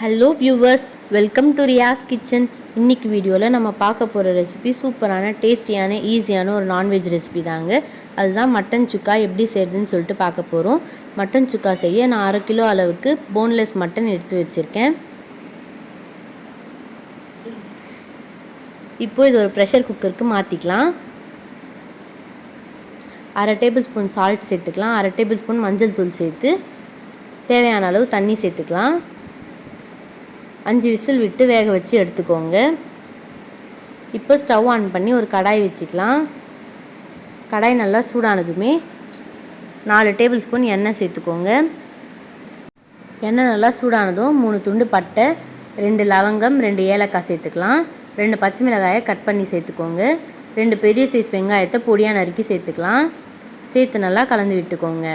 Hello viewers welcome to Riyas kitchen இன்னைக்கு வீடியோவில் நம்ம பார்க்க போகிற ரெசிபி சூப்பரான டேஸ்டியான ஈஸியான ஒரு நான்வெஜ் ரெசிபி தாங்க. அதுதான் மட்டன் சுக்கா எப்படி செய்யுதுன்னு சொல்லிட்டு பார்க்க போகிறோம் மட்டன் சுக்கா செய்ய நான் அரை கிலோ அளவுக்கு போன்லெஸ் மட்டன் எடுத்து வச்சுருக்கேன். இப்போது இது ஒரு ப்ரெஷர் குக்கருக்கு மாற்றிக்கலாம் அரை டேபிள் ஸ்பூன் சால்ட் சேர்த்துக்கலாம். அரை டேபிள் ஸ்பூன் மஞ்சள் தூள் சேர்த்து தேவையான அளவு தண்ணி சேர்த்துக்கலாம். அஞ்சு விசில் விட்டு வேக வச்சு எடுத்துக்கோங்க. இப்போ ஸ்டவ் ஆன் பண்ணி ஒரு கடாய் வச்சுக்கலாம். கடாய் நல்லா சூடானதுமே நாலு டேபிள் ஸ்பூன் எண்ணெய் சேர்த்துக்கோங்க. எண்ணெய் நல்லா சூடானதும் மூணு துண்டு பட்டை ரெண்டு லவங்கம் ரெண்டு ஏலக்காய் சேர்த்துக்கலாம். ரெண்டு பச்சை மிளகாயை கட் பண்ணி சேர்த்துக்கோங்க. ரெண்டு பெரிய சைஸ் வெங்காயத்தை பொடியாக நறுக்கி சேர்த்துக்கலாம். சேர்த்து நல்லா கலந்து விட்டுக்கோங்க.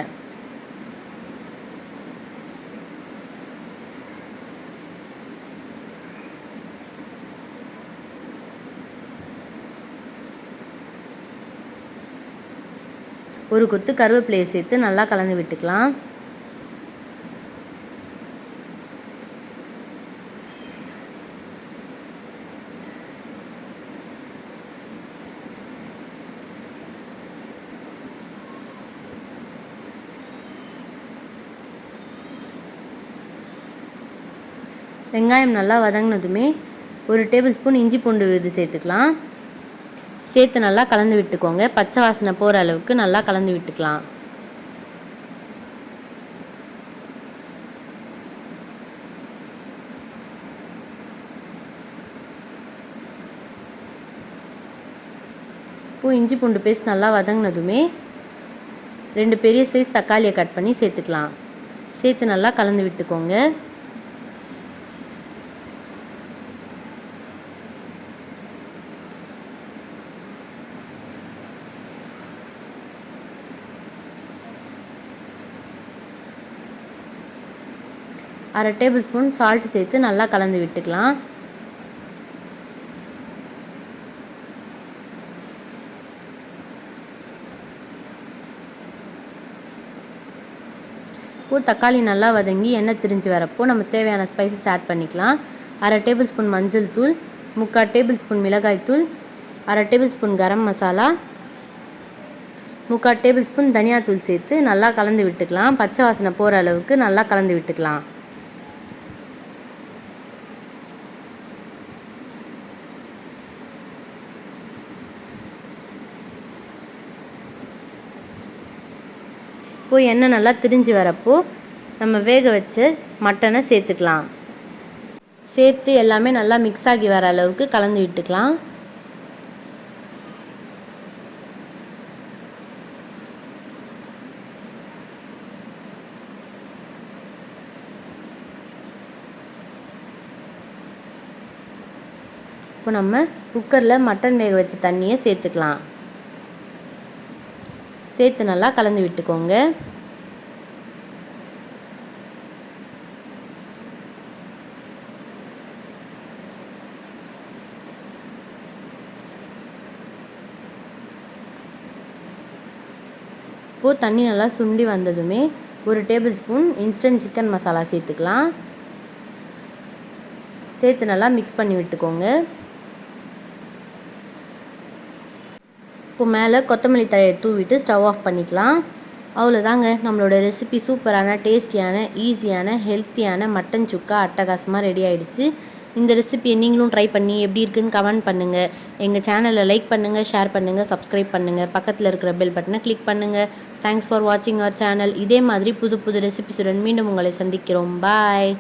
ஒரு கொத்து கருவேப்பிலையை சேர்த்து நல்லா கலந்து விட்டுக்கலாம். வெங்காயம் நல்லா வதங்கினதுமே ஒரு டேபிள் ஸ்பூன் இஞ்சி பூண்டு விழுது சேர்த்துக்கலாம். சேர்த்து நல்லா கலந்து விட்டுக்கோங்க. பச்சை வாசனை போகிற அளவுக்கு நல்லா கலந்து விட்டுக்கலாம். இப்போ இஞ்சி பூண்டு பேஸ்ட் நல்லா வதங்கினதுமே ரெண்டு பெரிய சைஸ் தக்காளியை கட் பண்ணி சேர்த்துக்கலாம். சேர்த்து நல்லா கலந்து விட்டுக்கோங்க. அரை டேபிள் ஸ்பூன் சால்ட் சேர்த்து நல்லா கலந்து விட்டுக்கலாம். இப்போது தக்காளி நல்லா வதங்கி எண்ணெய் திரிஞ்சு வரப்போ நம்ம தேவையான ஸ்பைசஸ் ஆட் பண்ணிக்கலாம். அரை டேபிள் ஸ்பூன் மஞ்சள் தூள் முக்கால் டேபிள் ஸ்பூன் மிளகாய் தூள் அரை டேபிள் ஸ்பூன் கரம் மசாலா முக்கால் டேபிள் ஸ்பூன் தனியாத்தூள் சேர்த்து நல்லா கலந்து விட்டுக்கலாம். பச்சை வாசனை போகிற அளவுக்கு நல்லா கலந்து விட்டுக்கலாம். இப்போது எண்ணெய் நல்லா திரிஞ்சு வரப்போ நம்ம வேக வச்சு மட்டனை சேர்த்துக்கலாம். சேர்த்து எல்லாமே நல்லா மிக்ஸ் ஆகி வர அளவுக்கு கலந்து விட்டுக்கலாம். இப்போ நம்ம குக்கரில் மட்டன் வேக வச்ச தண்ணியை சேர்த்துக்கலாம். சேர்த்து நல்லா கலந்து விட்டுக்கோங்க. இப்போது தண்ணி நல்லா சுண்டி வந்ததுமே ஒரு tablespoon instant chicken masala சேர்த்துக்கலாம். சேர்த்து நல்லா மிக்ஸ் பண்ணி விட்டுக்கோங்க. இப்போ மேலே கொத்தமல்லி தழையை தூவிட்டு ஸ்டவ் ஆஃப் பண்ணிக்கலாம். அவ்வளோதாங்க நம்மளோட ரெசிபி சூப்பரான டேஸ்டியான ஈஸியான ஹெல்த்தியான மட்டன் சுக்கா அட்டகாசமாக ரெடி ஆகிடுச்சு இந்த ரெசிபியை நீங்களும் ட்ரை பண்ணி எப்படி இருக்குன்னு கமெண்ட் பண்ணுங்கள் எங்கள் சேனலை லைக் பண்ணுங்கள் ஷேர் பண்ணுங்கள் சப்ஸ்கிரைப் பண்ணுங்கள் பக்கத்தில் இருக்கிற பெல் பட்டனை கிளிக் பண்ணுங்கள் தேங்க்ஸ் ஃபார் வாட்சிங் அவர் சேனல் இதே மாதிரி புது புது ரெசிபிஸுடன் மீண்டும் உங்களை சந்திக்கிறோம். பாய்